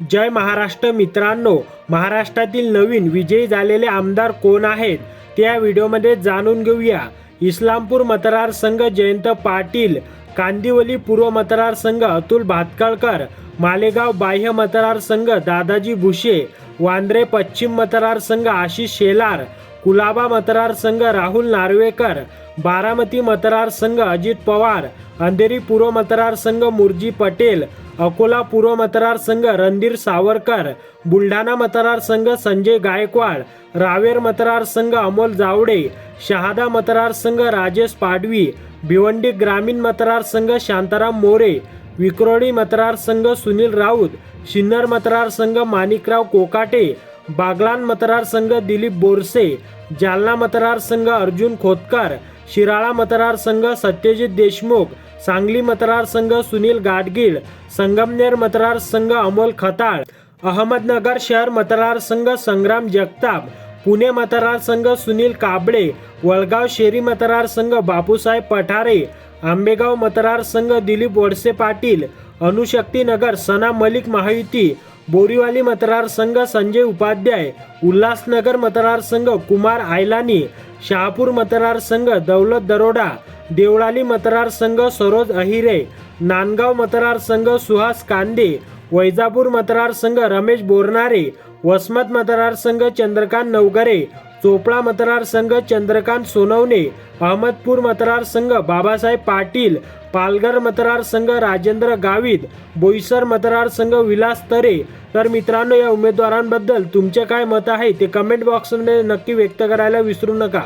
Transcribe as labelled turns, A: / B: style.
A: जय महाराष्ट्र मित्रांनो महाराष्ट्रातील नवीन विजयी झालेले आमदार कोण आहेत ते या व्हिडिओमध्ये जाणून घेऊया. इस्लामपूर मतदारसंघ जयंत पाटील कांदिवली पूर्व मतदारसंघ अतुल भातकाळकर मालेगाव बाह्य मतदारसंघ दादाजी भुशे वांद्रे पश्चिम मतदारसंघ आशिष शेलार कुलाबा मतदारसंघ राहुल नार्वेकर बारामती मतदारसंघ अजित पवार अंधेरी पूर्व मतदारसंघ मुरजी पटेल अकोला पूर्व मतदारसंघ रणधीर सावरकर बुलढाणा मतदारसंघ संजय गायकवाड रावेर मतदारसंघ अमोल जावडे शहादा मतदारसंघ राजेश पाडवी भिवंडी ग्रामीण मतदारसंघ शांताराम मोरे विक्रोळी मतदारसंघ सुनील राऊत सिन्नर मतदारसंघ माणिकराव कोकाटे बागलान मतदारसंघ दिलीप बोरसे जालना मतदारसंघ अर्जुन खोतकर शिराळा मतदारसंघ सत्यजित देशमुख सांगली मतदारसंघ सुनील गाडगीळ संगमनेर मतदारसंघ अमोल खताळ अहमदनगर शहर मतदारसंघ संग्राम जगताप पुणे मतदारसंघ सुनील काबळे वळगाव शेरी मतदारसंघ बापूसाहेब पठारे आंबेगाव मतदारसंघ दिलीप वडसे पाटील अनुशक्तीनगर सना मलिक महायुती बोरीवाली मतदारसंघ संजय उपाध्याय उल्हासनगर मतदारसंघ कुमार आयलानी शहापूर मतदारसंघ दौलत दरोडा देवळाली मतदारसंघ सरोज अहिरे नांदगाव मतदारसंघ सुहास कांदे वैजापूर मतदारसंघ रमेश बोरनारे वसमत मतदारसंघ चंद्रकांत नवगरे चोपडा मतदारसंघ चंद्रकांत सोनवणे अहमदपूर मतदारसंघ बाबासाहेब पाटील पालघर मतदारसंघ राजेंद्र गावित बोईसर मतदारसंघ विलास तरे तर मित्रांनो या उमेदवारांबद्दल तुमचे काय मत आहे ते कमेंट बॉक्समध्ये नक्की व्यक्त करायला विसरू नका.